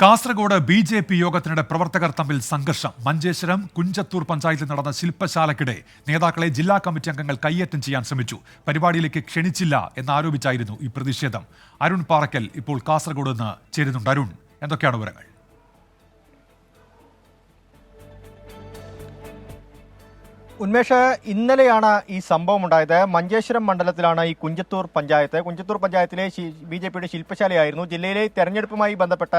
Kasaragod B J P യോഗത്തിനിടെ പ്രവർത്തകർ തമ്മിൽ സംഘർഷം. മഞ്ചേശ്വരം കുഞ്ചത്തൂർ പഞ്ചായത്തിൽ നടന്ന ശില്പശാലയ്ക്കിടെ നേതാക്കളെ ജില്ലാ കമ്മിറ്റി അംഗങ്ങൾ കയ്യേറ്റം ചെയ്യാൻ ശ്രമിച്ചു. പരിപാടിയിലേക്ക് ക്ഷണിച്ചില്ല എന്നാരോപിച്ചായിരുന്നു ഈ പ്രതിഷേധം. അരുൺ പാറക്കൽ ഇപ്പോൾ കാസർഗോഡ് നിന്ന് ചേരുന്നുണ്ട്. അരുൺ എന്തൊക്കെയാണ് വിവരങ്ങൾ? ഉന്മേഷ് ഇന്നലെയാണ് ഈ സംഭവം ഉണ്ടായത്. മഞ്ചേശ്വരം മണ്ഡലത്തിലാണ് ഈ കുഞ്ചത്തൂർ പഞ്ചായത്ത്. കുഞ്ചത്തൂർ പഞ്ചായത്തിലെ ബി ജെ പിയുടെ ശില്പശാലയായിരുന്നു. ജില്ലയിലെ തെരഞ്ഞെടുപ്പുമായി ബന്ധപ്പെട്ട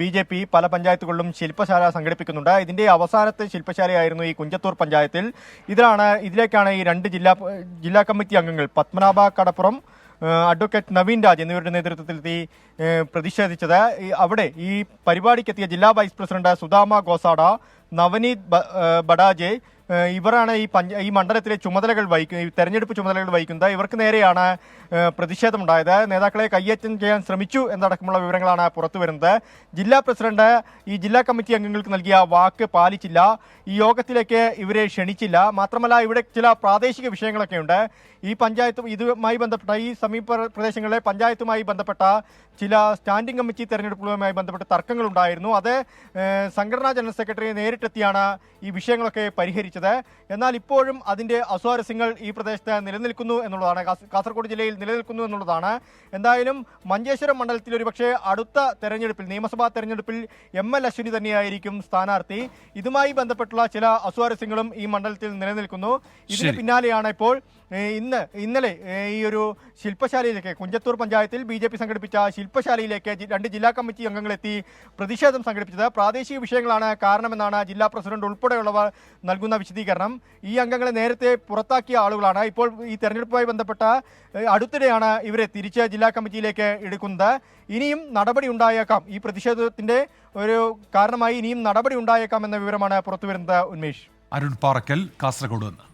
ബി ജെ പി പല പഞ്ചായത്തുകളിലും ശില്പശാല സംഘടിപ്പിക്കുന്നുണ്ട്. ഇതിന്റെ അവസാനത്തെ ശില്പശാലയായിരുന്നു ഈ കുഞ്ചത്തൂർ പഞ്ചായത്തിൽ. ഇതിലാണ് ഇതിലേക്കാണ് ഈ രണ്ട് ജില്ലാ ജില്ലാ കമ്മിറ്റി അംഗങ്ങൾ പത്മനാഭ കടപ്പുറം അഡ്വക്കേറ്റ് നവീൻ രാജ് എന്നിവരുടെ നേതൃത്വത്തിലെത്തി പ്രതിഷേധിച്ചത്. അവിടെ ഈ പരിപാടിക്കെത്തിയ ജില്ലാ വൈസ് പ്രസിഡന്റ് സുധാമ ഗോസാഡ നവനീത് ബഡാജെ ഇവരാണ് ഈ പഞ്ച ഈ മണ്ഡലത്തിലെ ചുമതലകൾ വഹിക്കുന്നത് തെരഞ്ഞെടുപ്പ് ചുമതലകൾ വഹിക്കുന്നത്. ഇവർക്ക് നേരെയാണ് പ്രതിഷേധമുണ്ടായത്. നേതാക്കളെ കയ്യേറ്റം ചെയ്യാൻ ശ്രമിച്ചു എന്നടക്കമുള്ള വിവരങ്ങളാണ് പുറത്തു വരുന്നത്. ജില്ലാ പ്രസിഡന്റ് ഈ ജില്ലാ കമ്മിറ്റി അംഗങ്ങൾക്ക് നൽകിയ വാക്ക് പാലിച്ചില്ല. ഈ യോഗത്തിലേക്ക് ഇവരെ ക്ഷണിച്ചില്ല. മാത്രമല്ല ഇവിടെ ചില പ്രാദേശിക വിഷയങ്ങളൊക്കെ ഉണ്ട് ഈ പഞ്ചായത്ത് ഇതുമായി ബന്ധപ്പെട്ട ഈ സമീപ പ്രദേശങ്ങളിലെ പഞ്ചായത്തുമായി ബന്ധപ്പെട്ട ചില സ്റ്റാൻഡിംഗ് കമ്മിറ്റി തെരഞ്ഞെടുപ്പുകളുമായി ബന്ധപ്പെട്ട തർക്കങ്ങളുണ്ടായിരുന്നു. അത് സംഘടനാ ജനറൽ സെക്രട്ടറി നേരിട്ടെത്തിയാണ് ഈ വിഷയങ്ങളൊക്കെ പരിഹരിച്ചത്. എന്നാൽ ഇപ്പോഴും അതിന്റെ അസ്വാരസ്യങ്ങൾ ഈ പ്രദേശത്ത് നിലനിൽക്കുന്നു എന്നുള്ളതാണ്. കാസ- കാസർഗോഡ് ജില്ലയിൽ നിലനിൽക്കുന്നു എന്നുള്ളതാണ്. എന്തായാലും മഞ്ചേശ്വരം മണ്ഡലത്തിൽ ഒരുപക്ഷെ അടുത്ത തെരഞ്ഞെടുപ്പിൽ നിയമസഭാ തെരഞ്ഞെടുപ്പിൽ എം എൽ അശ്വിനി തന്നെയായിരിക്കും സ്ഥാനാർത്ഥി. ഇതുമായി ബന്ധപ്പെട്ടുള്ള ചില അസ്വാരസ്യങ്ങളും ഈ മണ്ഡലത്തിൽ നിലനിൽക്കുന്നു. ഇതിന്. പിന്നാലെയാണ് ഇപ്പോൾ ഇന്ന് ഇന്നലെ ഈ ഒരു ശില്പശാലയിലേക്ക് കുഞ്ചത്തൂർ പഞ്ചായത്തിൽ ബി ജെ പി സംഘടിപ്പിച്ച ശില്പശാലയിലേക്ക് രണ്ട് ജില്ലാ കമ്മിറ്റി അംഗങ്ങളെത്തി പ്രതിഷേധം സംഘടിപ്പിച്ചത്. പ്രാദേശിക വിഷയങ്ങളാണ് കാരണമെന്നാണ് ജില്ലാ പ്രസിഡന്റ് ഉൾപ്പെടെയുള്ളവർ നൽകുന്ന വിശദീകരണം ഈ അംഗങ്ങളെ നേരത്തെ പുറത്താക്കിയ ആളുകളാണ്. ഇപ്പോൾ ഈ തെരഞ്ഞെടുപ്പുമായി ബന്ധപ്പെട്ട അടുത്തിടെയാണ് ഇവരെ തിരിച്ച് ജില്ലാ കമ്മിറ്റിയിലേക്ക് എടുക്കുന്നത്. ഇനിയും നടപടി ഉണ്ടായേക്കാം. ഈ പ്രതിഷേധത്തിന്റെ ഒരു കാരണമായി ഇനിയും നടപടി ഉണ്ടായേക്കാം എന്ന വിവരമാണ് പുറത്തുവരുന്നത്. ഉന്മേഷ്. അരുൺ പാറക്കൽ കാസർഗോഡ് നിന്ന്